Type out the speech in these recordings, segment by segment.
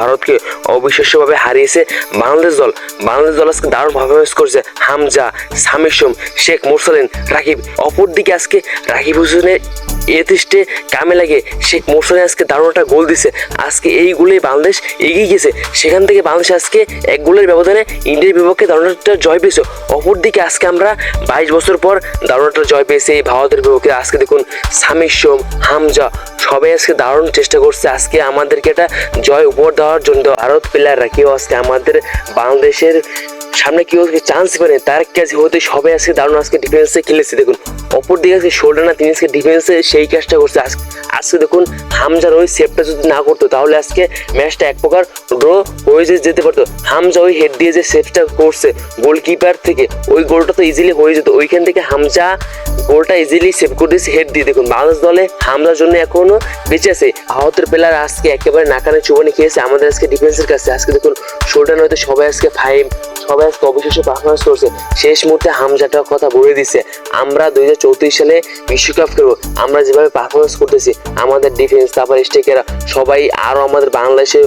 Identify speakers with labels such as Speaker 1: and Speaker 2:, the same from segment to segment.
Speaker 1: ভারতকে অবিশ্বাস্যভাবে হারিয়েছে বাংলাদেশ দল। বাংলাদেশ দল আজকে দারুণ পারফরমেন্স করছে। হামজা সামিসুম সোম শেখ মোরসালিন, রাকিব। অপরদিকে আজকে রাকিব হোসেনের এতিস্টে কামে লাগে। শেখ মোরসালিন আজকে দারুণ একটা গোল দিছে। আজকে এই গোলে বাংলাদেশ এগিয়ে গেছে সেখান থেকে বাংলাদেশ আজকে এক গোলের ব্যবধানে ইন্ডিয়ার বিপক্ষে দারুণ একটা জয় পেয়েছে। অপরদিকে আজকে আমরা বাইশ বছর পর দারুণ একটা জয় পেয়েছি এই ভারতের বিপক্ষে। আজকে দেখুন সামির সোম, হামজা সবাই আজকে দারুণ চেষ্টা করছে। আজকে আমাদেরকে একটা জয় উপহার দেওয়ার জন্য ভারত প্লেয়াররা কেউ আজকে আমাদের বাংলাদেশের সামনে কেউ চান্স পারে তার কাছে হতে সবাই আজকে দারুণ আজকে ডিফেন্সে খেলেছে। দেখুন অপর দিকে আজকে শোল্ডার না, তিনি আজকে ডিফেন্সে সেই কাজটা করছে। আজ- আজকে দেখুন, হামজার ওই সেভটা যদি না করতো, তাহলে আজকে ম্যাচটা এক প্রকার ড্র হয়ে যেতে পারতো। হামজা ওই হেড দিয়ে যে সেভটা করছে গোলকিপার থেকে, ওই গোলটা তো ইজিলি হয়ে যেত। ওইখান থেকে হামজা গোলটা ইজিলি সেভ করে দিয়েছে হেড দিয়ে। দেখুন, বাংলাদেশ দলে হামজার জন্য এখনও বেঁচে আছে। আহতের প্লেয়ার আজকে একেবারে নাকানে চুবানি খেয়েছে আমাদের আজকে ডিফেন্সের কাছে। আজকে দেখুন শোল্ডার হয়তো সবাই আজকে ফাইভ সবাই আজকে অবশেষে পারফরমেন্স করছে। শেষ মুহূর্তে হামজাটার কথা বলে দিছে। আমরা দুই হাজার চৌত্রিশ সালে বিশ্বকাপ খেলব। আমরা যেভাবে পারফরমেন্স করতেছি, আমাদের ডিফেন্স তারপর স্টেকেরা সবাই আরও আমাদের বাংলাদেশে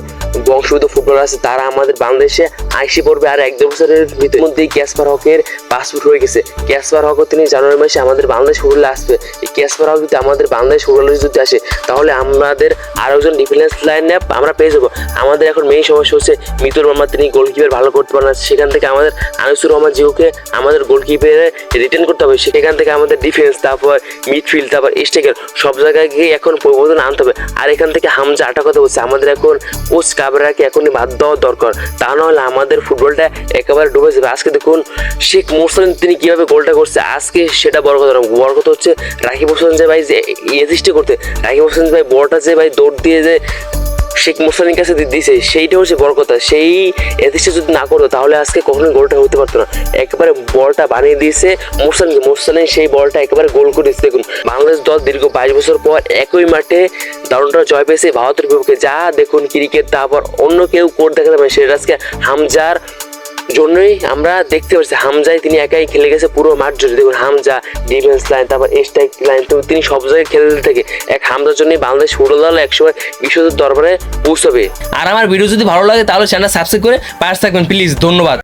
Speaker 1: বংশগত ফুটবলার আছে, তারা আমাদের বাংলাদেশে আইসি পড়বে আর এক দু বছরের মধ্যেই ক্যাসপার হকের পাসপোর্ট হয়ে গেছে। ক্যাসপার হক তিনি জানুয়ারি মাসে আমাদের বাংলাদেশ ফুটবলে আসবে। এই ক্যাসপার হক যদি আমাদের বাংলাদেশ ফুটবলে যদি আসে, তাহলে আমাদের আরও একজন ডিফেন্স লাইন আমরা পেয়ে যাব। আমাদের এখন মেইন সমস্যা হচ্ছে মিতুর মামা তিনি গোলকিপার ভালো করতে পারেন না। সেখান থেকে আমাদের আনিসুর রহমান জিহুকে আমাদের গোলকিপারে রিটার্ন করতে হবে। সেখান থেকে আমাদের ডিফেন্স তারপর মিডফিল্ড তারপর স্টেকের সব জায়গায় গিয়ে এখন পরিবর্তন আনতে হবে। আর এখান থেকে হামজা আটা কথা বলছে। আমাদের এখন কোচ কাবরাকে এখনই বাদ দেওয়া দরকার। তা নাহলে আমাদের ফুটবলটা একেবারে ডুবে যাবে। আজকে দেখুন, শেখ মোরসালিন তিনি কীভাবে গোলটা করছে, আজকে সেটা বড় কথা বড় কথা হচ্ছে, রাকিব হোসেন যে ভাই যে এসিস্টে করতে, রাকিব হোসেন ভাই বলটা যে ভাই দৌড় দিয়ে যে শেখ মুসলিমের কাছে দিয়েছে সেইটা হচ্ছে বড় কথা। সেই এদেশে যদি না করতো, তাহলে আজকে কখনো গোলটা হতে পারতো না। একেবারে বলটা বানিয়ে দিয়েছে মুসলিমকে মুসলিম সেই বলটা একেবারে গোল করে দিচ্ছে দেখুন, বাংলাদেশ দল দীর্ঘ বাইশ বছর পর একই মাঠে দারুণটা জয় পেয়েছে ভারতের বিপক্ষে। যা দেখুন ক্রিকেট তারপর অন্য কেউ কোর্ট দেখাতে পারে সেটা আজকে হামজার জন্যই আমরা দেখতে পাচ্ছি হামজাই তিনি একাই খেলে গেছে পুরো মাঠ জুড়ে। দেখুন, হামজা ডিফেন্স লাইন তারপর স্ট্রাইক লাইন তো তিনি সব জায়গায় খেলতে থাকে। এক হামজার জন্যই বাংলাদেশ ফুটবল দল একসময় বিশ্বযুদ্ধ দরবারে পৌঁছবে।
Speaker 2: আর আমার ভিডিও যদি ভালো লাগে, তাহলে চ্যানেল সাবস্ক্রাইব করে পাশে থাকবেন। প্লিজ ধন্যবাদ।